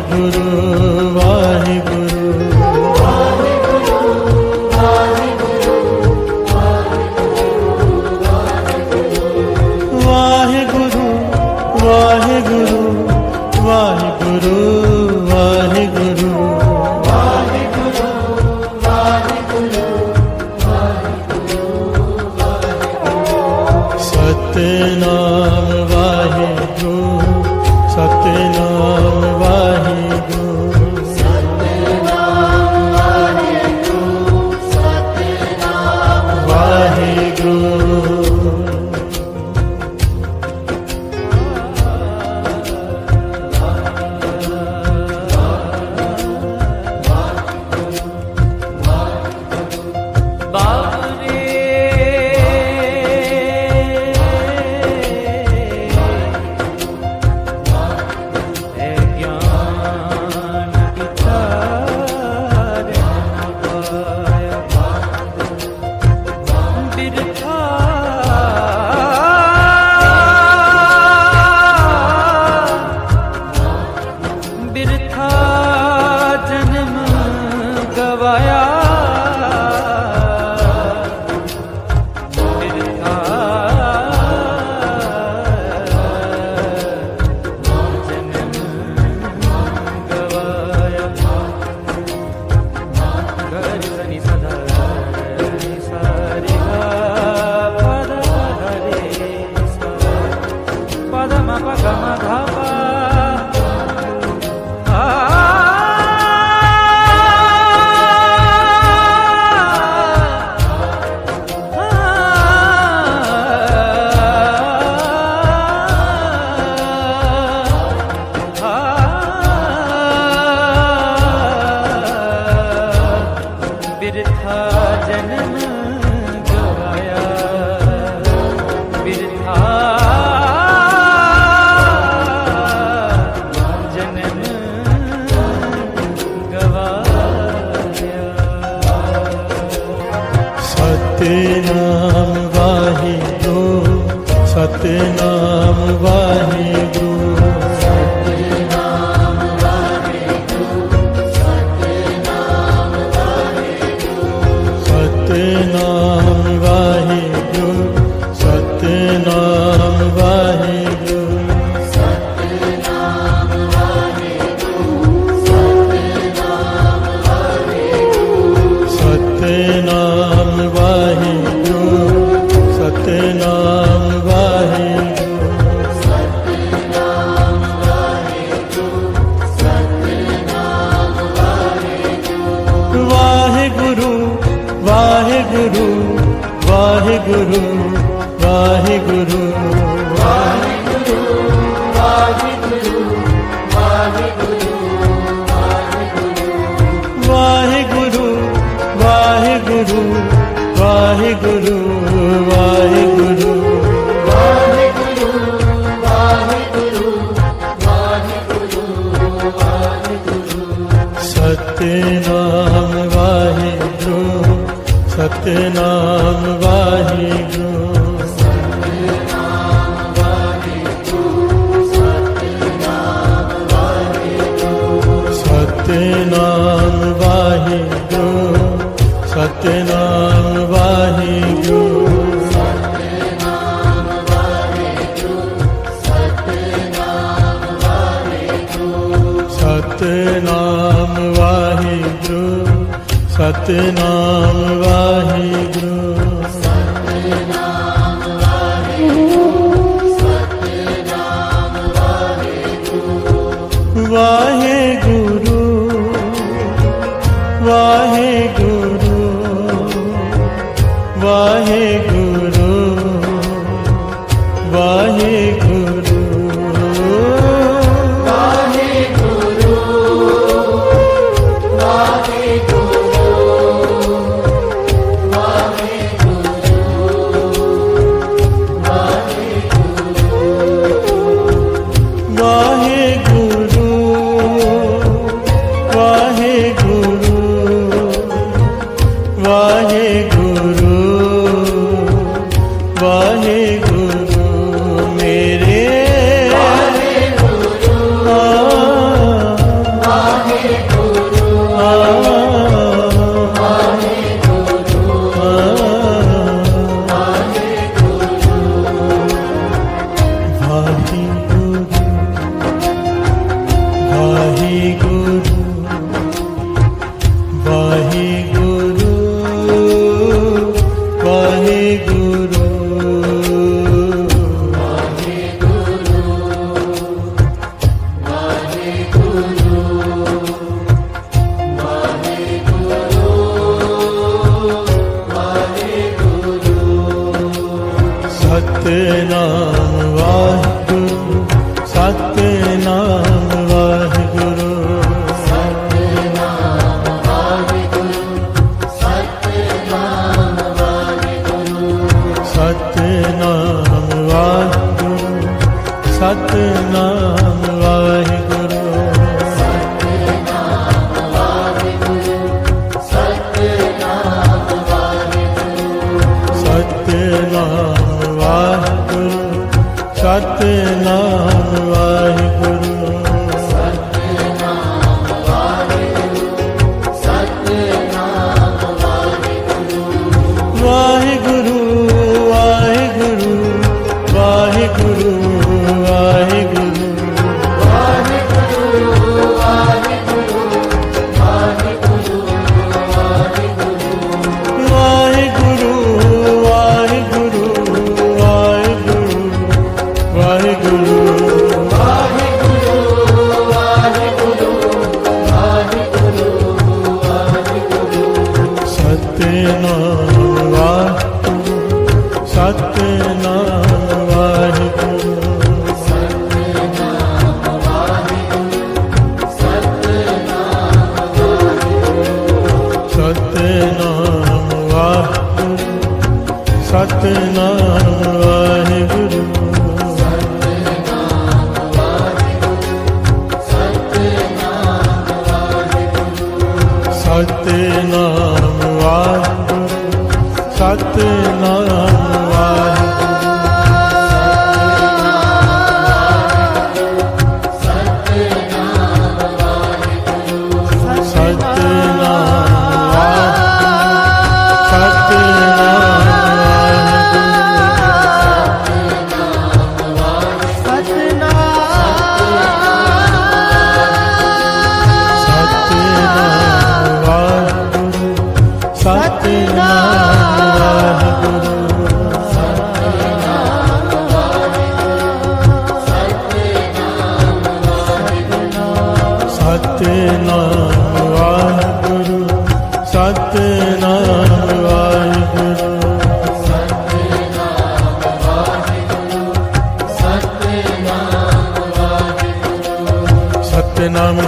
গুরু था ਵਾਹਿਗੁਰੂ ਵਾਹਿਗੁਰੂ ਵਾਹਿਗੁਰੂ ਵਾਹਿਗੁਰੂ ਵਾਹਿਗੁਰੂ ਵਾਹਿਗੁਰੂ ਵਾਹਿਗੁਰੂ ਵਾਹਿਗੁਰੂ ਸਤਿ ਸਤਨਾਮ ਵਾਹਿਗੁਰੂ। ਕਰੋ। Waheguru ben ağlar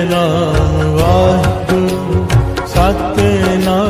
Satnam Waheguru Satnam.